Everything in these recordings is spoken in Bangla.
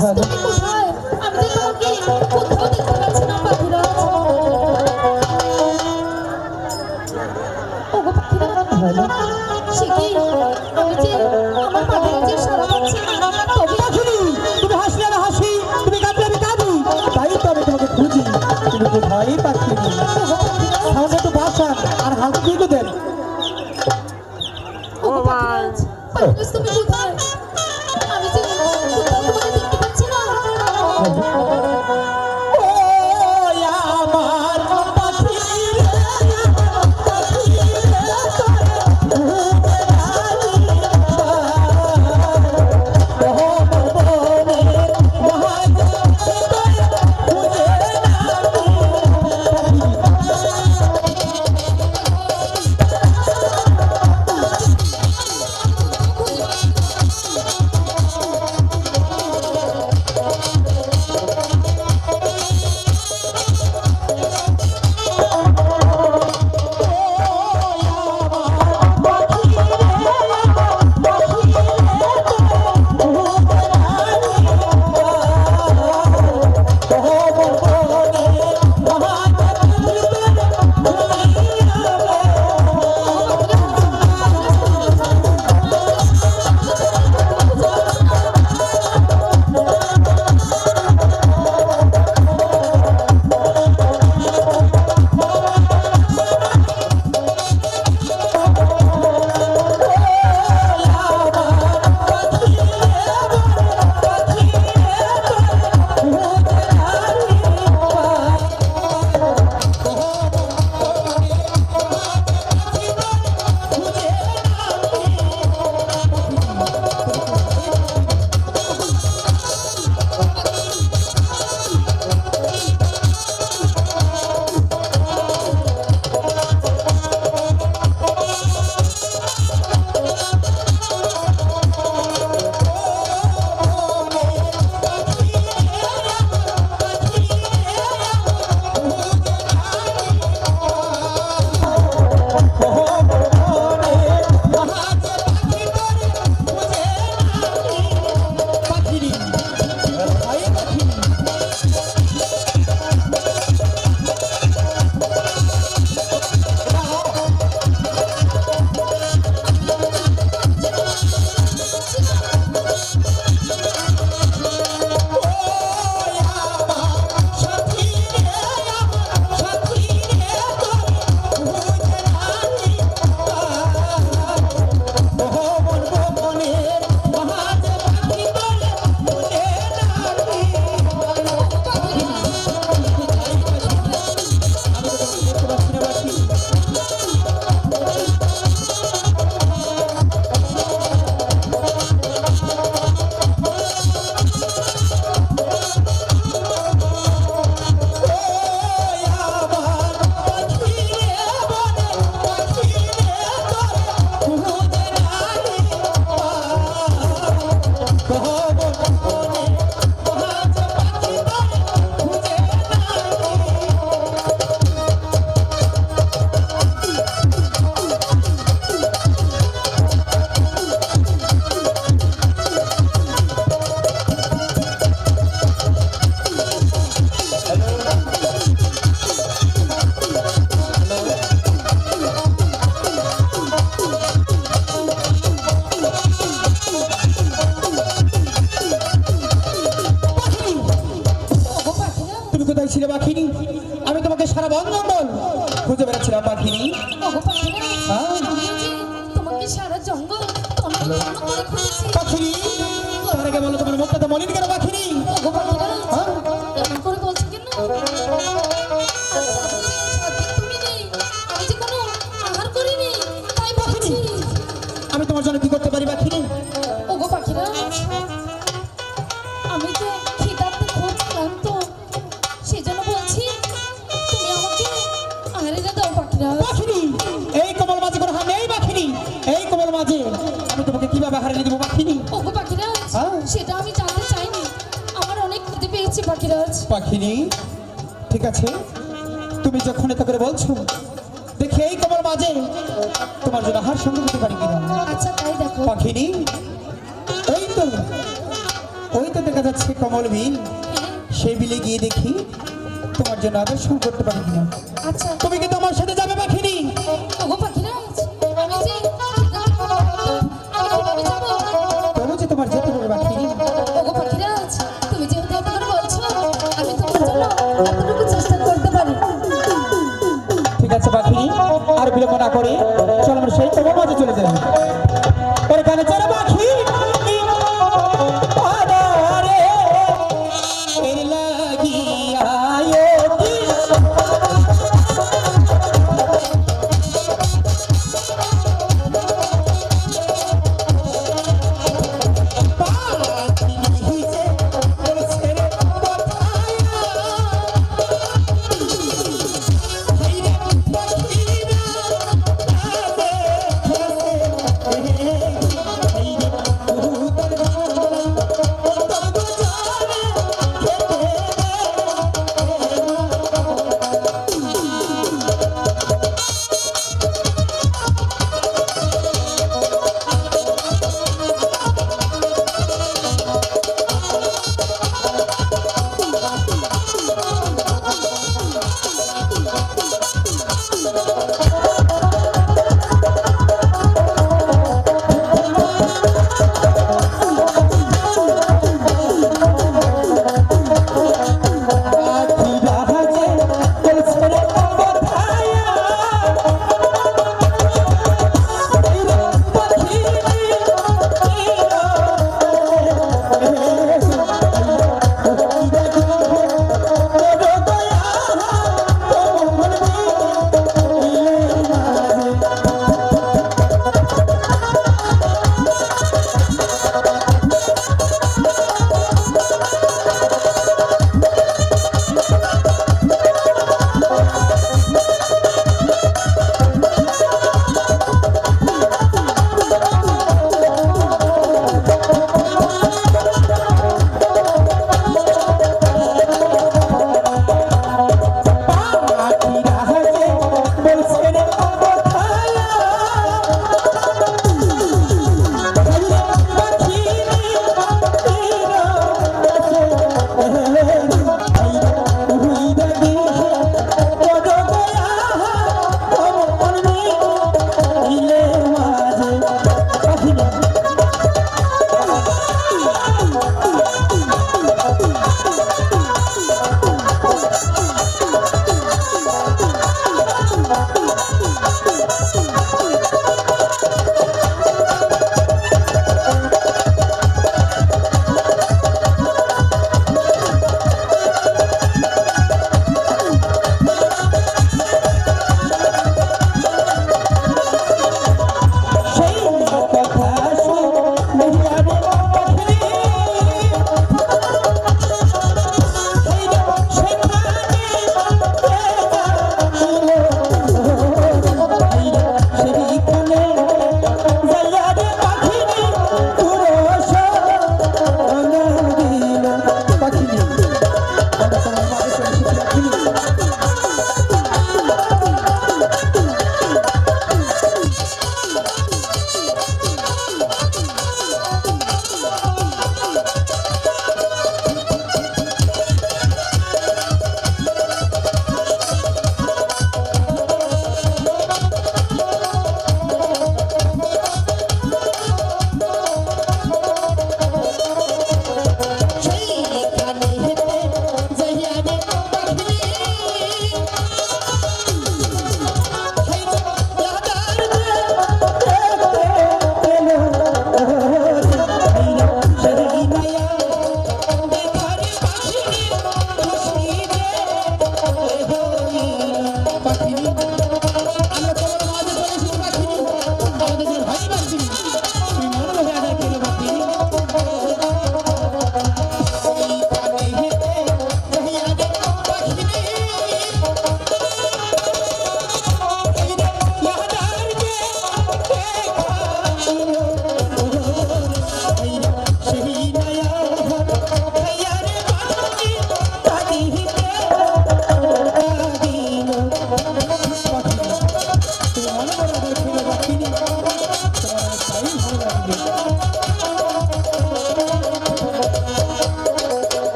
তুমি কোথায় আমি যে তোমাকে কোথাও দেখতে পাচ্ছি না। পাখিরাজ ওগো পাখিরাজ সে কি? আমি যে আমার পাখিরাজের সারা পাচ্ছি না তবে পাখিনি তুমি হাসলে না হাসি? তুমি কাঁদলে আমি কাঁদি? তাই তো আমি তোমাকে খুঁজি। তুমি কোথায় পাখিনি ওগো পাখিরাজ বাসান আর হালকা দিয়ে দেন। পাখিরাজ তুমি ছিলে পাখিনি। আমি তোমাকে সারা বন্ধন খুঁজে বেড়াচ্ছিলাম পাখিনি। হ্যাঁ? তোমাকে সারা জঙ্গল পাখিনি তার আগে বলো তোমার মুখটা তো মলিন কেন রাখিনি। ঠিক আছে? তুমি যখন এটা করে বলছো দেখি এই কমার মাঝে তোমার জন্য হার সঙ্গে হতে পারি কিনা। আচ্ছা তাই দেখো। পাখিনি? ওই তো ওই তো দেখা যাচ্ছে কমল বিল সেই বিলে গিয়ে দেখি তোমার জন্য আদর্শ করতে পারি কিনা। আচ্ছা। তুমি কি তোমার সাথে যাবে বিলম্ব না করে। চলো সেই তো মাঝে চলে যাই। পরে গানে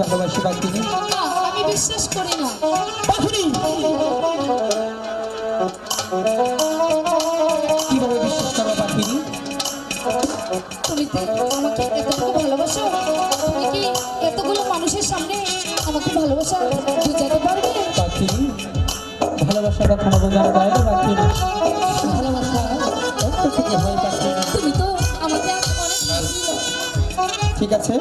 ভালোবাসিবার তিনি আমি বিশ্বাস করি না। কীভাবে বিশ্বাস করা পাখিনি তুমি আমাকে এত ভালোবাসো কি এতগুলো মানুষের সামনে আমাকে ভালোবাসা বোঝাতে পারবে? পাখিনি ভালোবাসাটা কোনো বোঝানো যায় না ভালোবাসা? তুমি তো আমাকে ঠিক আছে।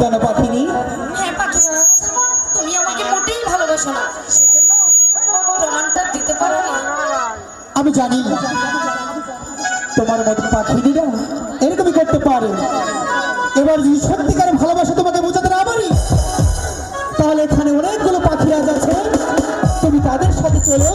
কেন পাখিনি হ্যাঁ পাখি তুমি আমাকে মোটেই ভালোবাসো না। সেজন্য প্রমাণটা দিতে পারো আমি জানি তোমার মতো পাখিরা এরকমই করতে পারে। এবার যদি সত্যিকারের ভালোবাসা তোমাকে বোঝাতে না পারি তাহলে এখানে অনেকগুলো পাখি রাজ আছে। তুমি তাদের সাথে চলে।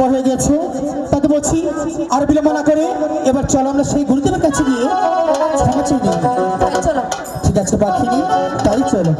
বিলম্ব হয়ে গেছে। তাতে বলছি আর বিলম্ব না করে এবার চলো আমরা সেই গুরুদেবের কাছে গিয়ে ক্ষমা চেয়ে নিই। হ্যাঁ, ঠিক আছে পাখিনি তাই চলো।